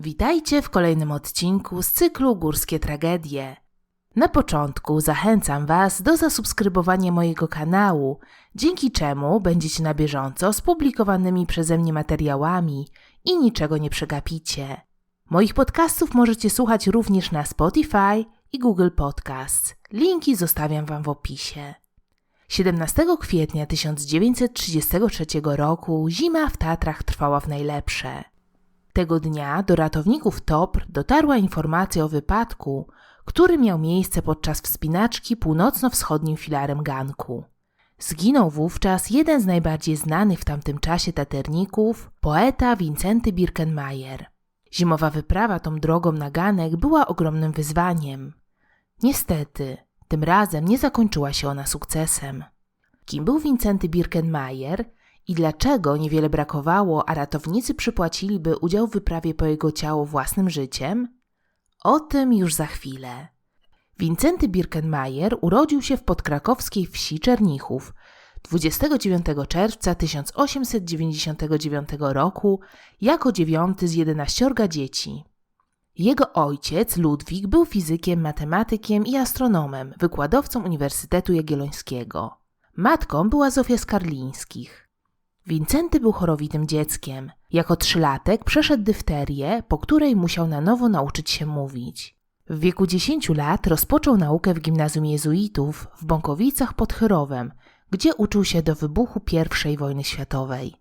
Witajcie w kolejnym odcinku z cyklu Górskie Tragedie. Na początku zachęcam Was do zasubskrybowania mojego kanału, dzięki czemu będziecie na bieżąco z publikowanymi przeze mnie materiałami i niczego nie przegapicie. Moich podcastów możecie słuchać również na Spotify i Google Podcasts. Linki zostawiam Wam w opisie. 17 kwietnia 1933 roku zima w Tatrach trwała w najlepsze. Tego dnia do ratowników TOPR dotarła informacja o wypadku, który miał miejsce podczas wspinaczki północno-wschodnim filarem ganku. Zginął wówczas jeden z najbardziej znanych w tamtym czasie taterników, poeta Wincenty Birkenmeier. Zimowa wyprawa tą drogą na ganek była ogromnym wyzwaniem. Niestety, tym razem nie zakończyła się ona sukcesem. Kim był Wincenty Birkenmeier i dlaczego niewiele brakowało, a ratownicy przypłaciliby udział w wyprawie po jego ciało własnym życiem? O tym już za chwilę. Wincenty Birkenmeier urodził się w podkrakowskiej wsi Czernichów 29 czerwca 1899 roku jako dziewiąty z jedenaściorga dzieci. Jego ojciec, Ludwik, był fizykiem, matematykiem i astronomem, wykładowcą Uniwersytetu Jagiellońskiego. Matką była Zofia Skarlińskich. Wincenty był chorowitym dzieckiem. Jako trzylatek przeszedł dysterię, po której musiał na nowo nauczyć się mówić. W wieku 10 lat rozpoczął naukę w gimnazjum jezuitów w Bąkowicach pod Chyrowem, gdzie uczył się do wybuchu I wojny światowej.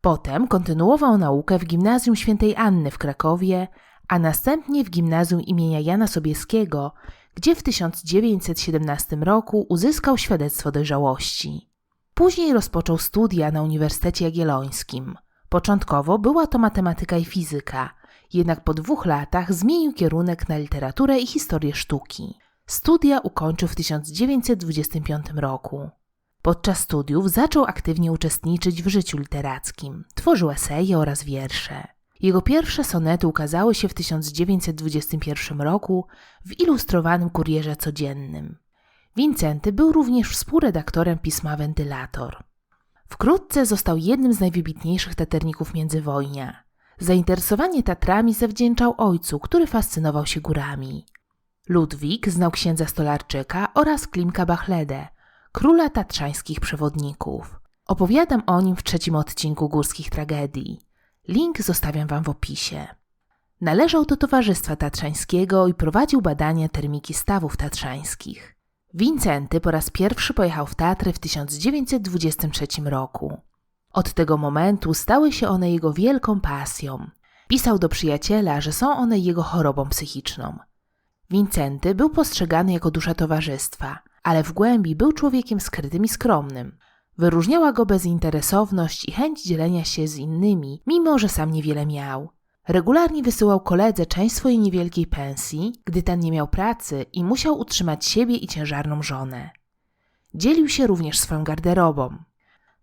Potem kontynuował naukę w gimnazjum świętej Anny w Krakowie, a następnie w gimnazjum imienia Jana Sobieskiego, gdzie w 1917 roku uzyskał świadectwo dojrzałości. Później rozpoczął studia na Uniwersytecie Jagiellońskim. Początkowo była to matematyka i fizyka, jednak po dwóch latach zmienił kierunek na literaturę i historię sztuki. Studia ukończył w 1925 roku. Podczas studiów zaczął aktywnie uczestniczyć w życiu literackim, tworzył eseje oraz wiersze. Jego pierwsze sonety ukazały się w 1921 roku w ilustrowanym kurierze codziennym. Wincenty był również współredaktorem pisma Wentylator. Wkrótce został jednym z najwybitniejszych taterników międzywojnia. Zainteresowanie Tatrami zawdzięczał ojcu, który fascynował się górami. Ludwik znał księdza Stolarczyka oraz Klimka Bachledę, króla tatrzańskich przewodników. Opowiadam o nim w trzecim odcinku Górskich Tragedii. Link zostawiam Wam w opisie. Należał do Towarzystwa Tatrzańskiego i prowadził badania termiki stawów tatrzańskich. Wincenty po raz pierwszy pojechał w Tatry w 1923 roku. Od tego momentu stały się one jego wielką pasją. Pisał do przyjaciela, że są one jego chorobą psychiczną. Wincenty był postrzegany jako dusza towarzystwa, ale w głębi był człowiekiem skrytym i skromnym. Wyróżniała go bezinteresowność i chęć dzielenia się z innymi, mimo że sam niewiele miał. Regularnie wysyłał koledze część swojej niewielkiej pensji, gdy ten nie miał pracy i musiał utrzymać siebie i ciężarną żonę. Dzielił się również swoją garderobą.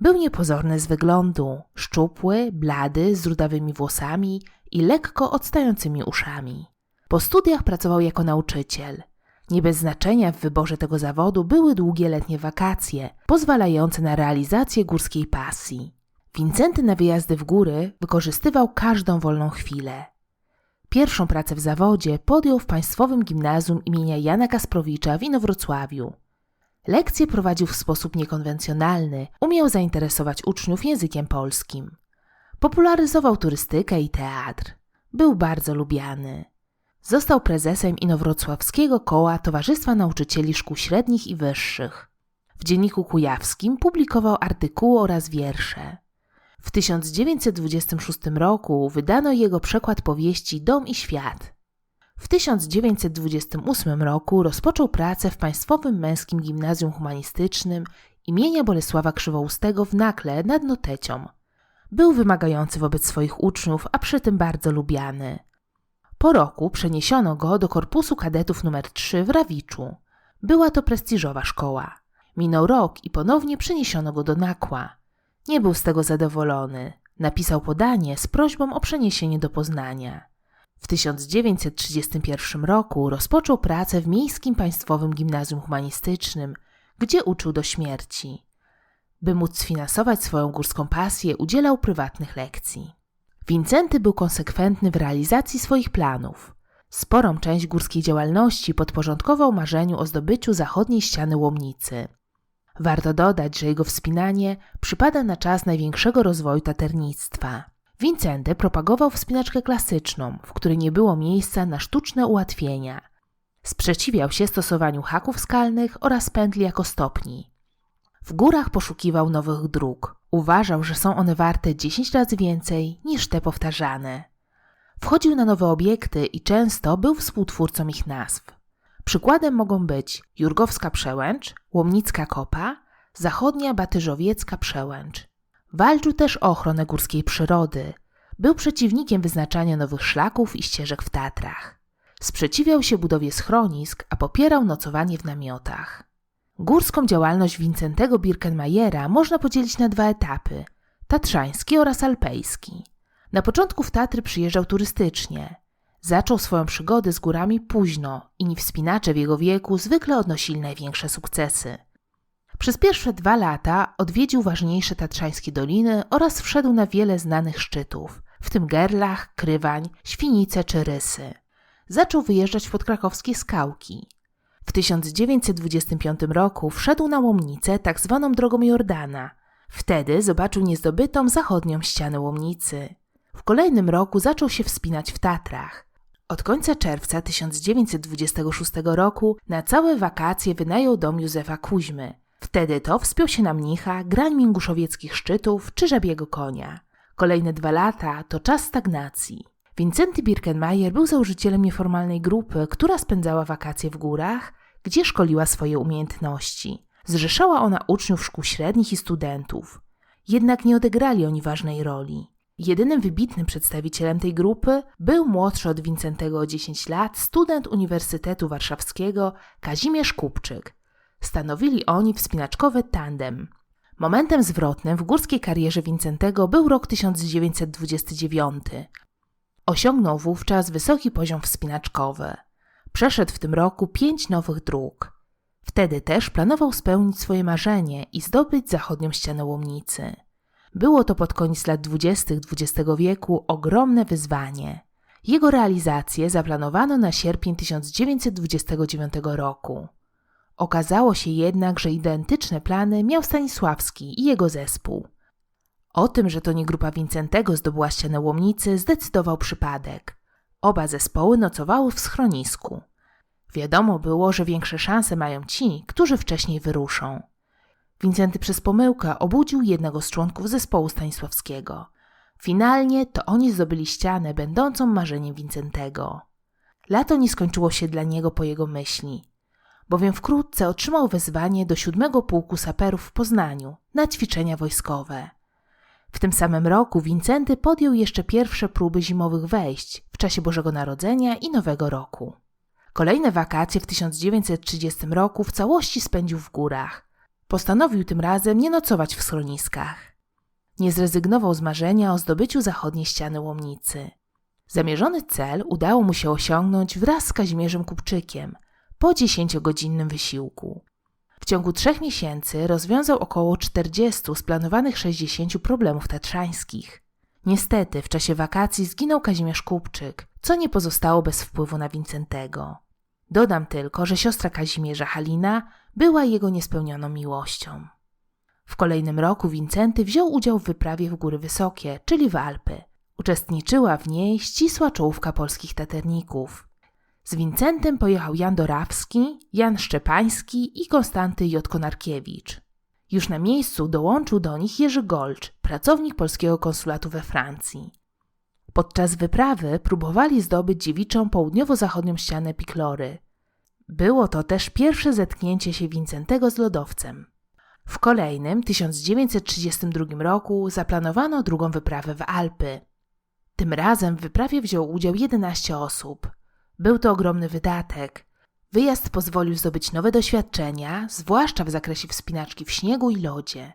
Był niepozorny z wyglądu, szczupły, blady, z rudawymi włosami i lekko odstającymi uszami. Po studiach pracował jako nauczyciel. Nie bez znaczenia w wyborze tego zawodu były długie letnie wakacje, pozwalające na realizację górskiej pasji. Wincenty na wyjazdy w góry wykorzystywał każdą wolną chwilę. Pierwszą pracę w zawodzie podjął w Państwowym Gimnazjum imienia Jana Kasprowicza w Inowrocławiu. Lekcje prowadził w sposób niekonwencjonalny, umiał zainteresować uczniów językiem polskim. Popularyzował turystykę i teatr. Był bardzo lubiany. Został prezesem Inowrocławskiego Koła Towarzystwa Nauczycieli Szkół Średnich i Wyższych. W Dzienniku Kujawskim publikował artykuły oraz wiersze. W 1926 roku wydano jego przekład powieści Dom i Świat. W 1928 roku rozpoczął pracę w Państwowym Męskim Gimnazjum Humanistycznym imienia Bolesława Krzywoustego w Nakle nad Notecią. Był wymagający wobec swoich uczniów, a przy tym bardzo lubiany. Po roku przeniesiono go do Korpusu Kadetów nr 3 w Rawiczu. Była to prestiżowa szkoła. Minął rok i ponownie przeniesiono go do Nakła. Nie był z tego zadowolony. Napisał podanie z prośbą o przeniesienie do Poznania. W 1931 roku rozpoczął pracę w Miejskim Państwowym Gimnazjum Humanistycznym, gdzie uczył do śmierci. By móc sfinansować swoją górską pasję, udzielał prywatnych lekcji. Wincenty był konsekwentny w realizacji swoich planów. Sporą część górskiej działalności podporządkował marzeniu o zdobyciu zachodniej ściany Łomnicy. Warto dodać, że jego wspinanie przypada na czas największego rozwoju taternictwa. Wincenty propagował wspinaczkę klasyczną, w której nie było miejsca na sztuczne ułatwienia. Sprzeciwiał się stosowaniu haków skalnych oraz pętli jako stopni. W górach poszukiwał nowych dróg. Uważał, że są one warte 10 razy więcej niż te powtarzane. Wchodził na nowe obiekty i często był współtwórcą ich nazw. Przykładem mogą być Jurgowska Przełęcz, Łomnicka Kopa, Zachodnia Batyżowiecka Przełęcz. Walczył też o ochronę górskiej przyrody. Był przeciwnikiem wyznaczania nowych szlaków i ścieżek w Tatrach. Sprzeciwiał się budowie schronisk, a popierał nocowanie w namiotach. Górską działalność Wincentego Birkenmajera można podzielić na dwa etapy: tatrzański oraz alpejski. Na początku w Tatry przyjeżdżał turystycznie. Zaczął swoją przygodę z górami późno, inni wspinacze w jego wieku zwykle odnosili największe sukcesy. Przez pierwsze dwa lata odwiedził ważniejsze tatrzańskie doliny oraz wszedł na wiele znanych szczytów, w tym Gerlach, Krywań, Świnice czy Rysy. Zaczął wyjeżdżać w podkrakowskie skałki. W 1925 roku wszedł na Łomnicę tak zwaną drogą Jordana. Wtedy zobaczył niezdobytą zachodnią ścianę Łomnicy. W kolejnym roku zaczął się wspinać w Tatrach. Od końca czerwca 1926 roku na całe wakacje wynajął dom Józefa Kuźmy. Wtedy to wspiął się na mnicha, grań minguszowieckich szczytów czy żabiego konia. Kolejne dwa lata to czas stagnacji. Wincenty Birkenmeier był założycielem nieformalnej grupy, która spędzała wakacje w górach, gdzie szkoliła swoje umiejętności. Zrzeszała ona uczniów szkół średnich i studentów. Jednak nie odegrali oni ważnej roli. Jedynym wybitnym przedstawicielem tej grupy był młodszy od Wincentego o 10 lat student Uniwersytetu Warszawskiego Kazimierz Kupczyk. Stanowili oni wspinaczkowy tandem. Momentem zwrotnym w górskiej karierze Wincentego był rok 1929. Osiągnął wówczas wysoki poziom wspinaczkowy. Przeszedł w tym roku pięć nowych dróg. Wtedy też planował spełnić swoje marzenie i zdobyć zachodnią ścianę Łomnicy. Było to pod koniec lat dwudziestych XX wieku ogromne wyzwanie. Jego realizację zaplanowano na sierpień 1929 roku. Okazało się jednak, że identyczne plany miał Stanisławski i jego zespół. O tym, że to nie grupa Wincentego zdobyła ścianę Łomnicy, zdecydował przypadek. Oba zespoły nocowały w schronisku. Wiadomo było, że większe szanse mają ci, którzy wcześniej wyruszą. Wincenty przez pomyłkę obudził jednego z członków zespołu Stanisławskiego. Finalnie to oni zdobyli ścianę będącą marzeniem Wincentego. Lato nie skończyło się dla niego po jego myśli, bowiem wkrótce otrzymał wezwanie do siódmego pułku saperów w Poznaniu na ćwiczenia wojskowe. W tym samym roku Wincenty podjął jeszcze pierwsze próby zimowych wejść w czasie Bożego Narodzenia i Nowego Roku. Kolejne wakacje w 1930 roku w całości spędził w górach. Postanowił tym razem nie nocować w schroniskach. Nie zrezygnował z marzenia o zdobyciu zachodniej ściany Łomnicy. Zamierzony cel udało mu się osiągnąć wraz z Kazimierzem Kupczykiem po dziesięciogodzinnym wysiłku. W ciągu trzech miesięcy rozwiązał około 40 z planowanych 60 problemów tatrzańskich. Niestety w czasie wakacji zginął Kazimierz Kupczyk, co nie pozostało bez wpływu na Wincentego. Dodam tylko, że siostra Kazimierza Halina była jego niespełnioną miłością. W kolejnym roku Wincenty wziął udział w wyprawie w Góry Wysokie, czyli w Alpy. Uczestniczyła w niej ścisła czołówka polskich taterników. Z Wincentem pojechał Jan Dorawski, Jan Szczepański i Konstanty J. Konarkiewicz. Już na miejscu dołączył do nich Jerzy Golcz, pracownik polskiego konsulatu we Francji. Podczas wyprawy próbowali zdobyć dziewiczą południowo-zachodnią ścianę Piklory. Było to też pierwsze zetknięcie się Wincentego z lodowcem. W kolejnym, 1932 roku zaplanowano drugą wyprawę w Alpy. Tym razem w wyprawie wziął udział 11 osób. Był to ogromny wydatek. Wyjazd pozwolił zdobyć nowe doświadczenia, zwłaszcza w zakresie wspinaczki w śniegu i lodzie.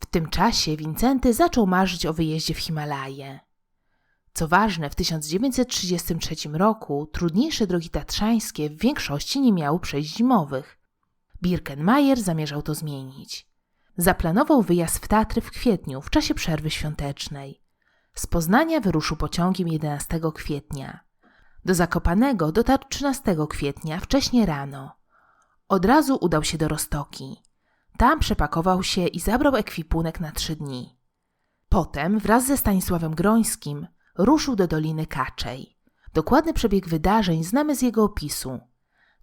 W tym czasie Wincenty zaczął marzyć o wyjeździe w Himalaje. Co ważne, w 1933 roku trudniejsze drogi tatrzańskie w większości nie miały przejść zimowych. Birkenmeier zamierzał to zmienić. Zaplanował wyjazd w Tatry w kwietniu, w czasie przerwy świątecznej. Z Poznania wyruszył pociągiem 11 kwietnia. Do Zakopanego dotarł 13 kwietnia, wcześnie rano. Od razu udał się do Rostoki. Tam przepakował się i zabrał ekwipunek na trzy dni. Potem wraz ze Stanisławem Grońskim ruszył do Doliny Kaczej. Dokładny przebieg wydarzeń znamy z jego opisu.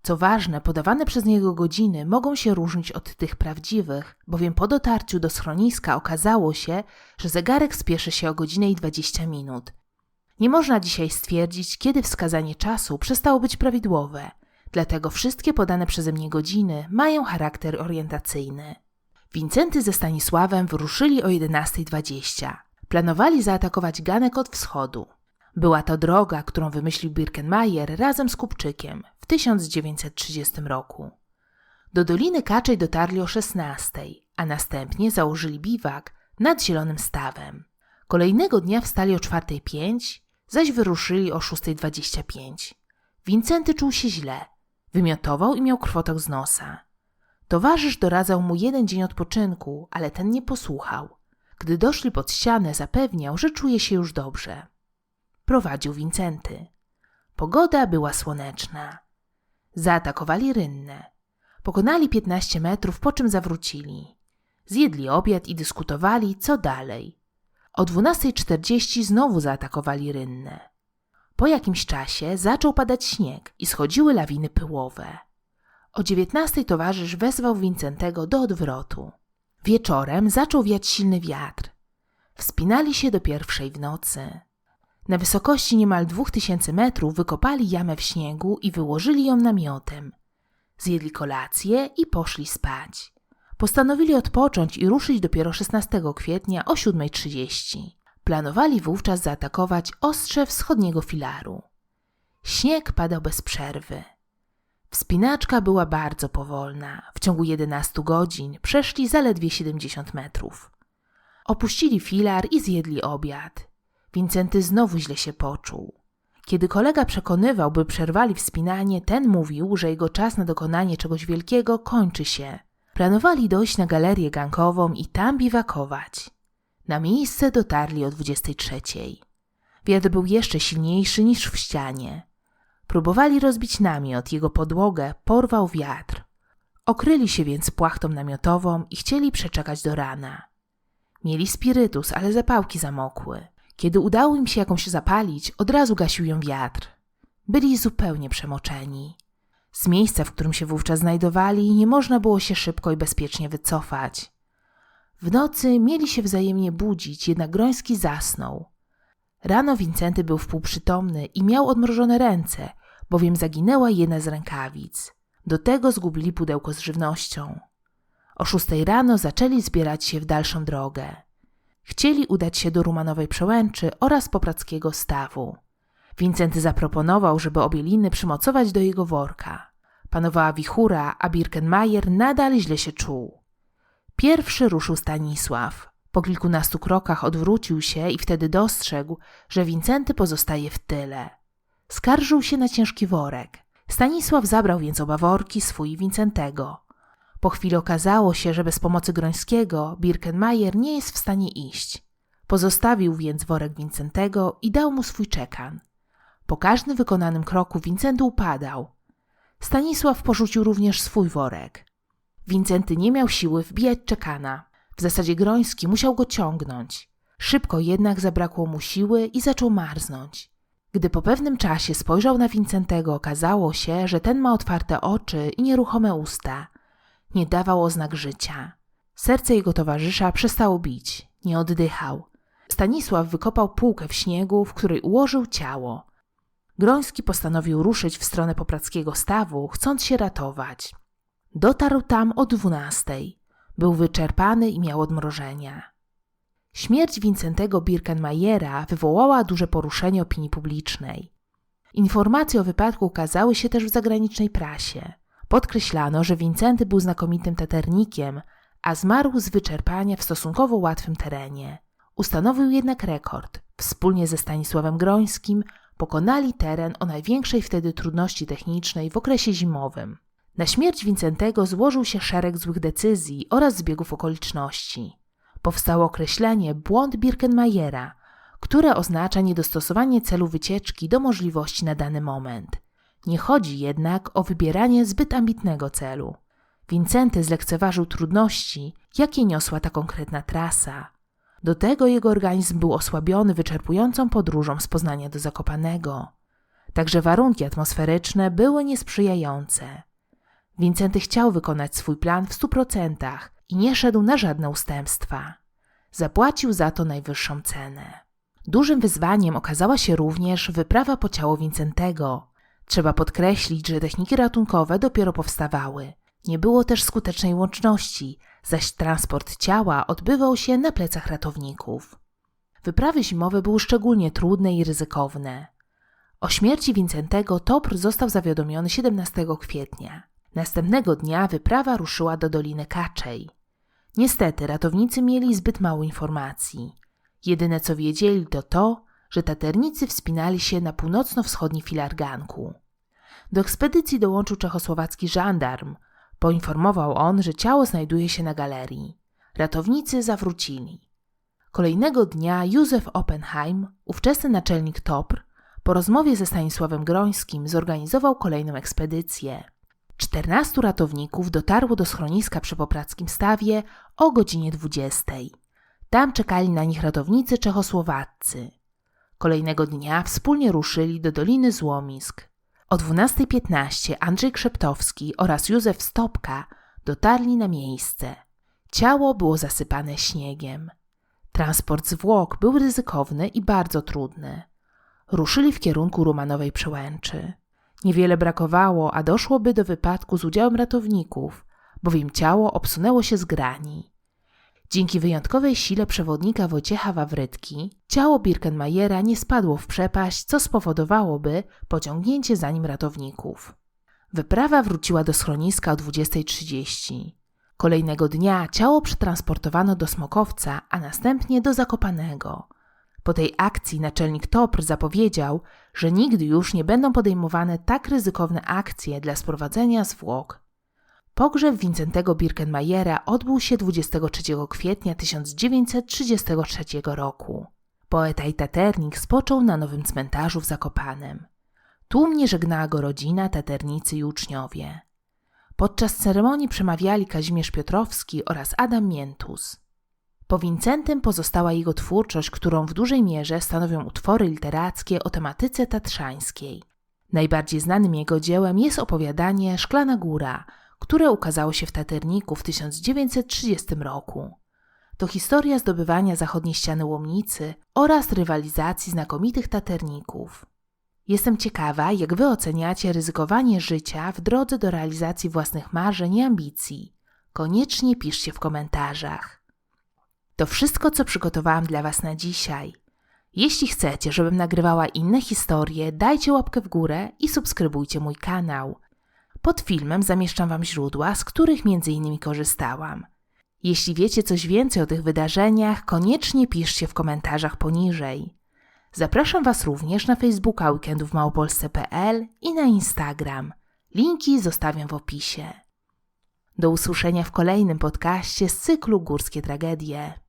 Co ważne, podawane przez niego godziny mogą się różnić od tych prawdziwych, bowiem po dotarciu do schroniska okazało się, że zegarek spieszy się o godzinę i 20 minut. Nie można dzisiaj stwierdzić, kiedy wskazanie czasu przestało być prawidłowe, dlatego wszystkie podane przeze mnie godziny mają charakter orientacyjny. Wincenty ze Stanisławem wyruszyli o 11.20. Planowali zaatakować Ganek od wschodu. Była to droga, którą wymyślił Birkenmeier razem z Kupczykiem w 1930 roku. Do Doliny Kaczej dotarli o 16, a następnie założyli biwak nad Zielonym Stawem. Kolejnego dnia wstali o 4.05, zaś wyruszyli o 6.25. Wincenty czuł się źle. Wymiotował i miał krwotok z nosa. Towarzysz doradzał mu jeden dzień odpoczynku, ale ten nie posłuchał. Gdy doszli pod ścianę, zapewniał, że czuje się już dobrze. Prowadził Wincenty. Pogoda była słoneczna. Zaatakowali rynnę. Pokonali 15 metrów, po czym zawrócili. Zjedli obiad i dyskutowali, co dalej. O 12.40 znowu zaatakowali rynnę. Po jakimś czasie zaczął padać śnieg i schodziły lawiny pyłowe. O 19 towarzysz wezwał Wincentego do odwrotu. Wieczorem zaczął wiać silny wiatr. Wspinali się do pierwszej w nocy. Na wysokości niemal 2000 metrów wykopali jamę w śniegu i wyłożyli ją namiotem. Zjedli kolację i poszli spać. Postanowili odpocząć i ruszyć dopiero 16 kwietnia o 7.30. Planowali wówczas zaatakować ostrze wschodniego filaru. Śnieg padał bez przerwy. Wspinaczka była bardzo powolna. W ciągu 11 godzin przeszli zaledwie 70 metrów. Opuścili filar i zjedli obiad. Wincenty znowu źle się poczuł. Kiedy kolega przekonywał, by przerwali wspinanie, ten mówił, że jego czas na dokonanie czegoś wielkiego kończy się. Planowali dojść na galerię gankową i tam biwakować. Na miejsce dotarli o 23. Wiatr był jeszcze silniejszy niż w ścianie. Próbowali rozbić namiot, jego podłogę porwał wiatr. Okryli się więc płachtą namiotową i chcieli przeczekać do rana. Mieli spirytus, ale zapałki zamokły. Kiedy udało im się jakąś zapalić, od razu gasił ją wiatr. Byli zupełnie przemoczeni. Z miejsca, w którym się wówczas znajdowali, nie można było się szybko i bezpiecznie wycofać. W nocy mieli się wzajemnie budzić, jednak Groński zasnął. Rano Wincenty był wpółprzytomny i miał odmrożone ręce, bowiem zaginęła jedna z rękawic. Do tego zgubili pudełko z żywnością. O szóstej rano zaczęli zbierać się w dalszą drogę. Chcieli udać się do Rumanowej Przełęczy oraz Poprackiego Stawu. Wincenty zaproponował, żeby obie liny przymocować do jego worka. Panowała wichura, a Birkenmeier nadal źle się czuł. Pierwszy ruszył Stanisław. Po kilkunastu krokach odwrócił się i wtedy dostrzegł, że Wincenty pozostaje w tyle. Skarżył się na ciężki worek. Stanisław zabrał więc oba worki, swój Wincentego. Po chwili okazało się, że bez pomocy Grońskiego Birkenmeier nie jest w stanie iść. Pozostawił więc worek Wincentego i dał mu swój czekan. Po każdym wykonanym kroku Wincenty upadał. Stanisław porzucił również swój worek. Wincenty nie miał siły wbijać czekana. W zasadzie Groński musiał go ciągnąć. Szybko jednak zabrakło mu siły i zaczął marznąć. Gdy po pewnym czasie spojrzał na Wincentego, okazało się, że ten ma otwarte oczy i nieruchome usta. Nie dawał oznak życia. Serce jego towarzysza przestało bić, nie oddychał. Stanisław wykopał półkę w śniegu, w której ułożył ciało. Groński postanowił ruszyć w stronę poprackiego stawu, chcąc się ratować. Dotarł tam o dwunastej. Był wyczerpany i miał odmrożenia. Śmierć Wincentego Birkenmeiera wywołała duże poruszenie opinii publicznej. Informacje o wypadku ukazały się też w zagranicznej prasie. Podkreślano, że Wincenty był znakomitym taternikiem, a zmarł z wyczerpania w stosunkowo łatwym terenie. Ustanowił jednak rekord. Wspólnie ze Stanisławem Grońskim pokonali teren o największej wtedy trudności technicznej w okresie zimowym. Na śmierć Wincentego złożył się szereg złych decyzji oraz zbiegów okoliczności. Powstało określenie błąd Birkenmeiera, które oznacza niedostosowanie celu wycieczki do możliwości na dany moment. Nie chodzi jednak o wybieranie zbyt ambitnego celu. Wincenty zlekceważył trudności, jakie niosła ta konkretna trasa. Do tego jego organizm był osłabiony wyczerpującą podróżą z Poznania do Zakopanego. Także warunki atmosferyczne były niesprzyjające. Wincenty chciał wykonać swój plan w stu procentach i nie szedł na żadne ustępstwa. Zapłacił za to najwyższą cenę. Dużym wyzwaniem okazała się również wyprawa po ciało Wincentego. Trzeba podkreślić, że techniki ratunkowe dopiero powstawały. Nie było też skutecznej łączności, zaś transport ciała odbywał się na plecach ratowników. Wyprawy zimowe były szczególnie trudne i ryzykowne. O śmierci Wincentego Topr został zawiadomiony 17 kwietnia. Następnego dnia wyprawa ruszyła do Doliny Kaczej. Niestety ratownicy mieli zbyt mało informacji. Jedyne co wiedzieli to to, że taternicy wspinali się na północno-wschodni filar ganku. Do ekspedycji dołączył czechosłowacki żandarm. Poinformował on, że ciało znajduje się na galerii. Ratownicy zawrócili. Kolejnego dnia Józef Oppenheim, ówczesny naczelnik TOPR, po rozmowie ze Stanisławem Grońskim zorganizował kolejną ekspedycję. Czternastu ratowników dotarło do schroniska przy Poprackim Stawie o godzinie 20. Tam czekali na nich ratownicy czechosłowaccy. Kolejnego dnia wspólnie ruszyli do Doliny Złomisk. O 12.15 Andrzej Krzeptowski oraz Józef Stopka dotarli na miejsce. Ciało było zasypane śniegiem. Transport zwłok był ryzykowny i bardzo trudny. Ruszyli w kierunku Rumanowej Przełęczy. Niewiele brakowało, a doszłoby do wypadku z udziałem ratowników, bowiem ciało obsunęło się z grani. Dzięki wyjątkowej sile przewodnika Wojciecha Wawrytki, ciało Birkenmajera nie spadło w przepaść, co spowodowałoby pociągnięcie za nim ratowników. Wyprawa wróciła do schroniska o 20.30. Kolejnego dnia ciało przetransportowano do Smokowca, a następnie do Zakopanego. Po tej akcji naczelnik TOPR zapowiedział, że nigdy już nie będą podejmowane tak ryzykowne akcje dla sprowadzenia zwłok. Pogrzeb Wincentego Birkenmajera odbył się 23 kwietnia 1933 roku. Poeta i taternik spoczął na nowym cmentarzu w Zakopanem. Tłumnie żegnała go rodzina, taternicy i uczniowie. Podczas ceremonii przemawiali Kazimierz Piotrowski oraz Adam Miętus. Po Wincentym pozostała jego twórczość, którą w dużej mierze stanowią utwory literackie o tematyce tatrzańskiej. Najbardziej znanym jego dziełem jest opowiadanie Szklana Góra, które ukazało się w Taterniku w 1930 roku. To historia zdobywania zachodniej ściany Łomnicy oraz rywalizacji znakomitych taterników. Jestem ciekawa, jak wy oceniacie ryzykowanie życia w drodze do realizacji własnych marzeń i ambicji. Koniecznie piszcie w komentarzach. To wszystko, co przygotowałam dla Was na dzisiaj. Jeśli chcecie, żebym nagrywała inne historie, dajcie łapkę w górę i subskrybujcie mój kanał. Pod filmem zamieszczam Wam źródła, z których m.in. korzystałam. Jeśli wiecie coś więcej o tych wydarzeniach, koniecznie piszcie w komentarzach poniżej. Zapraszam Was również na Facebooka weekendów małopolsce.pl i na Instagram. Linki zostawiam w opisie. Do usłyszenia w kolejnym podcaście z cyklu Górskie Tragedie.